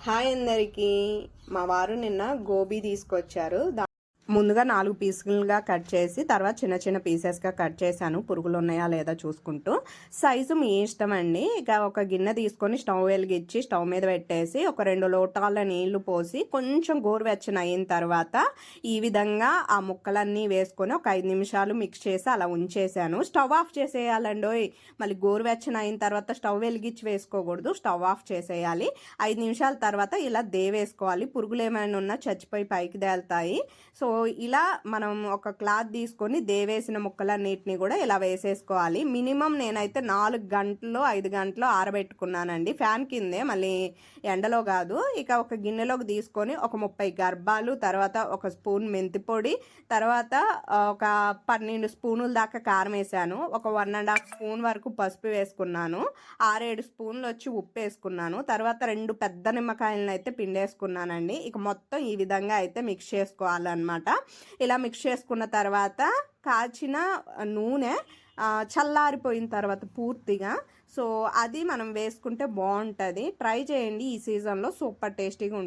Hi అందరికీ. మా వారు నిన్న గోబీ తీసుకొచ్చారు. దా- ముందుగా నాలుగు పీసులుగా కట్ చేసి తర్వాత చిన్న చిన్న పీసెస్గా కట్ చేశాను. పురుగులు ఉన్నాయా లేదా చూసుకుంటూ. సైజు మీ ఇష్టం అండి. ఇక ఒక గిన్నె తీసుకొని స్టవ్ వెలిగించి స్టవ్ మీద పెట్టేసి ఒక రెండు లోటాల నీళ్ళు పోసి కొంచెం గోరువెచ్చన అయిన తర్వాత ఈ విధంగా ఆ ముక్కలన్నీ వేసుకొని ఒక ఐదు నిమిషాలు మిక్స్ చేసి అలా ఉంచేసాను స్టవ్ ఆఫ్ చేసేయాలండి మళ్ళీ గోరువెచ్చన అయిన తర్వాత స్టవ్ వెలిగించి వేసుకోకూడదు. స్టవ్ ఆఫ్ చేసేయాలి. ఐదు నిమిషాల తర్వాత ఇలా దేవేసుకోవాలి. పురుగులు ఏమైనా ఉన్నా చచ్చిపోయి పైకి తేలుతాయి. సో ఇలా మనం ఒక క్లాత్ తీసుకొని దేవేసిన ముక్కలన్నిటిని కూడా ఇలా వేసేసుకోవాలి. మినిమం నేనైతే నాలుగు గంటలు ఐదు గంటలు ఆరబెట్టుకున్నానండి. ఫ్యాన్ కిందే మళ్ళీ ఎండలో కాదు. ఇక ఒక గిన్నెలోకి తీసుకొని ఒక ముప్పై గర్భాలు తర్వాత ఒక స్పూన్ మెంతి పొడి తర్వాత ఒక పన్నెండు స్పూనుల దాకా కారం వేసాను. ఒక వన్ అండ్ హాఫ్ స్పూన్ వరకు పసుపు వేసుకున్నాను. ఆరేడు స్పూన్లు వచ్చి ఉప్పు వేసుకున్నాను. తర్వాత రెండు పెద్ద నిమ్మకాయలను అయితే పిండేసుకున్నానండి. ఇక మొత్తం ఈ విధంగా అయితే మిక్స్ చేసుకోవాలన్నమాట. ఇలా మిక్స్ చేసుకున్న తర్వాత కాచిన నూనె చల్లారిపోయిన తర్వాత పూర్తిగా. సో అది మనం వేసుకుంటే బాగుంటుంది. ట్రై చేయండి. ఈ సీజన్లో సూపర్ టేస్టీగా ఉంటుంది.